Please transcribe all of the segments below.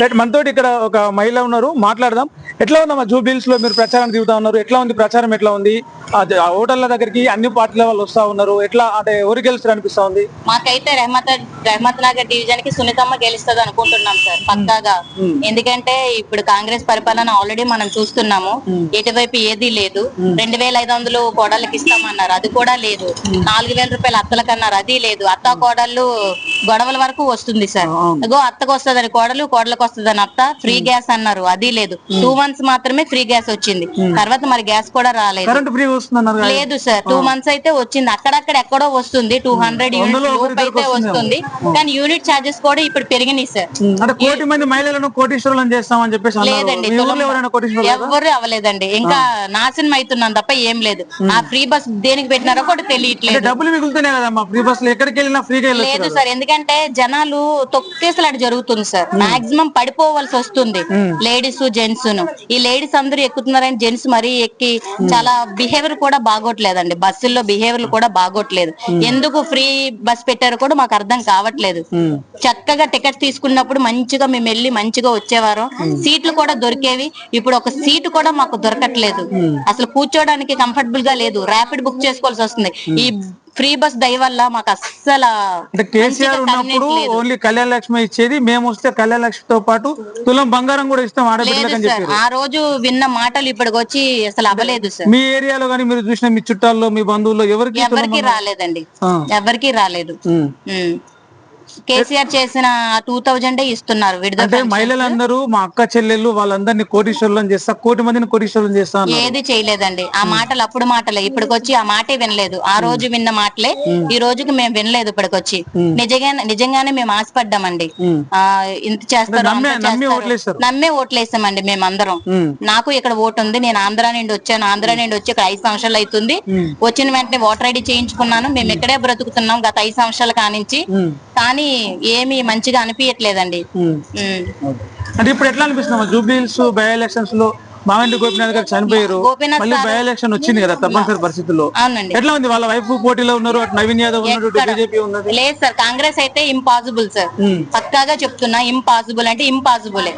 Right మనతోటి ఇక్కడ ఒక మహిళ ఉన్నారు మాట్లాడదాం. ఎట్లా ఉందమ్మా జూబ్లీస్లో మీరు ప్రచారం దిగుతా ఉన్నారు? ఎట్లా ఉంది ప్రచారం ఎట్లా ఉంది? ఓటర్ల దగ్గరికి అన్ని పార్టీల వాళ్ళు వస్తా ఉన్నారు. ఎట్లా అంటే ఎవరు గెలుస్తారు అనిపిస్తా ఉంది? మాకైతే రెహమత్ రెహమత్ నగర్ డివిజన్కి సునీతమ్మ గెలుస్తుంది అనుకుంటున్నాం సార్ పక్కాగా. ఎందుకంటే ఇప్పుడు కాంగ్రెస్ పరిపాలన ఆల్రెడీ మనం చూస్తున్నాము. ఎటువైపు ఏది లేదు. రెండు వేల ఐదు వందలు కోడళ్ళకి ఇస్తామన్నారు అది కూడా లేదు. నాలుగు వేల రూపాయలు అత్తలకు అన్నారు అది లేదు. అత్త కోడళ్ళు గొడవల వరకు వస్తుంది సార్. అగో అత్తకు వస్తుందని కోడలు కోడలకు వస్తుందని అత్త ఫ్రీ గ్యాస్ అన్నారు. అది లేదు. టూ మంత్స్ మాత్రమే ఫ్రీ గ్యాస్ వచ్చింది. తర్వాత మరి గ్యాస్ కూడా రాలేదు. లేదు సార్. టూ మంత్స్ అయితే వచ్చింది. అక్కడక్కడ ఎక్కడో వస్తుంది. టూ హండ్రెడ్ యూనిట్ అయితే వస్తుంది. కానీ యూనిట్ చార్జెస్ కూడా ఇప్పుడు పెరిగినాయి సార్. కోటి మంది మహిళలను కోటీశ్వరులను చేస్తామని చెప్పేసి అన్నారు. లేదండి ఎవరు అవ్వలేదండి. ఇంకా నాశనం అవుతున్నాం తప్ప ఏం లేదు. ఆ ఫ్రీ బస్ దేనికి పెట్టినారో కూడా తెలియట్లేదు. డబ్బులు మిగులుతున్నాయి కదమ్మా. ఫ్రీ బస్ ఎక్కడికి వెళ్ళినా ఫ్రీగా లేదు సార్. ఎందుకంటే జనాలు తొక్కేసలాట జరుగుతుంది సార్. మాక్సిమం పడిపోవాల్సి వస్తుంది. లేడీస్ జెంట్స్ను ఈ లేడీస్ అందరూ ఎక్కుతున్నారని జెంట్స్ మరీ ఎక్కి చాలా బిహేవియర్ కూడా బాగోట్లేదండి. బస్సుల్లో బిహేవియర్ కూడా బాగోట్లేదు. ఎందుకు ఫ్రీ బస్ పెట్టారో కూడా మాకు అర్థం కావట్లేదు. చక్కగా టికెట్ తీసుకున్నప్పుడు మంచిగా మేము వెళ్ళి మంచిగా వచ్చేవారు. సీట్లు కూడా దొరికేవి. ఇప్పుడు ఒక సీటు కూడా మాకు దొరకట్లేదు. అసలు కూర్చోడానికి కంఫర్టబుల్గా లేదు. ర్యాపిడ్ బుక్ చేసుకోవాల్సి వస్తుంది. ఈ ఫ్రీ బస్ దయ వల్ల మాకు అస్సలు అంటే కేసీఆర్ ఉన్నప్పుడు. ఓన్లీ కళ్యాణ లక్ష్మి ఇచ్చేది మేము వస్తే కళ్యాణ లక్ష్మితో పాటు తులం బంగారం కూడా ఇస్తాం చెప్పారు ఆ రోజు విన్న మాటలు ఇప్పటికి వచ్చి అసలు అవ్వలేదు సార్ మీ ఏరియాలో కానీ మీరు చూసిన మీ చుట్టాల్లో మీ బంధువుల్లో ఎవరికి ఎవరికి? రాలేదండి. ఎవరికి రాలేదు. కేసీఆర్ చేసిన టూ థౌజండ్ ఇస్తున్నారు విడుదల అంటే. మహిళలందరూ మా అక్క చెల్లెళ్ళు వాళ్ళందరినీ కోటీశ్వరులను చేస్తా కోటి మందిని కోటీశ్వరులను చేస్తా ఏది చేయలేదండి. ఆ మాటలు అప్పుడు మాటలే ఇప్పటికొచ్చి ఆ మాటే వినలేదు. ఆ రోజు విన్న మాటలే ఈ రోజుకి మేము వినలేదు ఇప్పటికొచ్చి. నిజంగా నిజంగానే మేము ఆశపడ్డామండి. ఆ ఇంత చేస్తారు నమ్మే- ఓట్లేసామండి మేమందరం. ఉమ్. నాకు ఇక్కడ ఓటు ఉంది నేను ఆంధ్ర నుండి వచ్చాను ఆంధ్ర నుండి వచ్చి ఇక్కడ ఐదు సంవత్సరాలు అవుతుంది. వచ్చిన వెంటనే ఓటర్ ఐడి చేయించుకున్నాను మేము ఇక్కడే బ్రతుకుతున్నాం గత ఐదు సంవత్సరాల కానించి. ఉమ్. కానీ ఏమి మంచిగా అనిపించట్లేదండి ఉమ్. ఉమ్. అంటే ఇప్పుడు ఎట్లా అనిపిస్తుంది? జూబ్లీ హిల్స్ బై ఎలక్షన్స్లో మాగంటి గోపినాథ్ గారు చనిపోయారు. మళ్ళీ బై ఎలక్షన్ వచ్చింది కదా తప్పనిసరి పరిస్థితుల్లో. ఎట్లా ఉంది? వాళ్ళ వైపు పోటీలో ఉన్నారు అటు నవీన్ యాదవ్ ఉన్నాడు ఎక్కడ? బీజేపీ ఉన్నది. లేదు సార్ కాంగ్రెస్ అయితే ఇంపాసిబుల్ సార్. పక్కాగా చెప్తున్నా ఇంపాసిబుల్ అంటే ఇంపాసిబుల్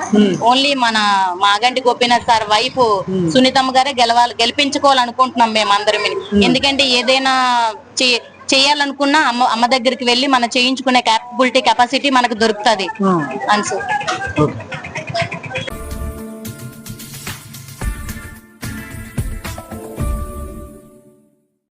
ఓన్లీ మన మాగంటి గోపీనాథ్ సార్ వైపు సునీతమ్మ గారే గెలవాలి గెలిపించుకోవాలనుకుంటున్నాం మేము అందరం ఎందుకంటే ఏదైనా చేయాలనుకున్నా అమ్మ అమ్మ దగ్గరికి వెళ్ళి మనం చేయించుకునే క్యాపబిలిటీ కెపాసిటీ మనకు దొరుకుతుంది. ఉమ్. అని సార్ ఓకే.